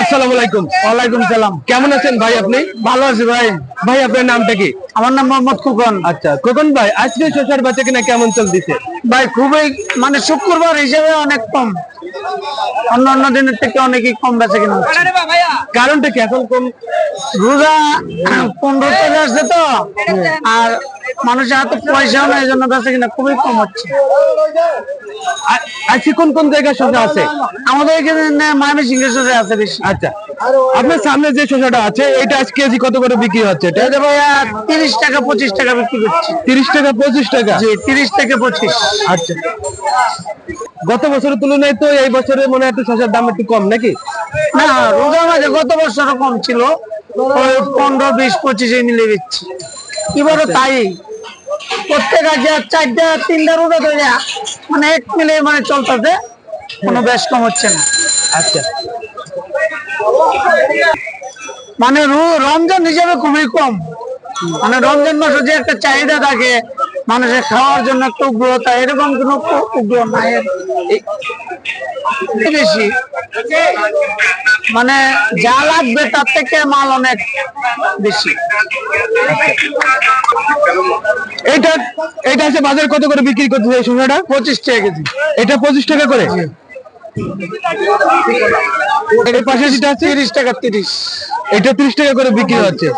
আসসালামু আলাইকুম। ওয়ালাইকুম সালাম। কেমন আছেন ভাই আপনি? ভালো আছি ভাই। ভাই, আপনার নামটা কি? আমার নাম মোহাম্মদ খুকন। আচ্ছা খোকন ভাই আজকে শসার বাচ্চা কিনা কেমন চলতেছে? ভাই খুবই মানে শুক্রবার হিসেবে অনেক কম। অন্য অন্য দিনের থেকে অনেকই কম বেচে কিনা কারণটা কি? এখন কোন রোজা পনেরো চলে আসছে তো আর মানুষের হাতে পয়সাও নেই এই জন্য বেচে কিনা খুবই কম হচ্ছে। আজকে কোন কোন জায়গায় শসা আছে? আমাদের এখানে মায়ামি সিংহেশ্বরে আছে বেশি। আচ্ছা আপনার সামনে যে শসাটা আছে এটা আজ কেজি কত করে বিক্রি হচ্ছে? এটা ভাইয়া তিরিশ টাকা পঁচিশ টাকা বিক্রি করছি। তিরিশ টাকা পঁচিশ টাকা? জি তিরিশ থেকে পঁচিশ। আচ্ছা। গত বছরের তুলনায় তো এই বছরে মনে হয় একটু শসার দাম একটু কম নাকি? না রোজার মাঝে গত বছরও কম ছিল। পনেরো বিশ পঁচিশে মিলে দিচ্ছি। এবারও তাই। প্রত্যেক আজ চারটা তিনটা রোজা ধরে মানে এক মিলে মানে চলতেছে। কোনো বেশ কম হচ্ছে না। আচ্ছা। মানে রমজান হিসেবে খুবই কম। মানে রমজান মাসে যে একটা চাহিদা থাকে, মানুষের খাওয়ার জন্য একটা উগ্রতা, এরকম কোনো উগ্র নাই। বেশি। মানে যা লাগবে তার থেকে মাল অনেক বেশি। এটা এটা আছে বাজার কত করে বিক্রি করতেছে এই শসাটা পঁচিশ টাকা কেজি। এটা পঁচিশ টাকা করে? এর পাশে যেটা আছে তিরিশ টাকা তিরিশ। এটা ত্রিশ টাকা করে বিক্রি হচ্ছে।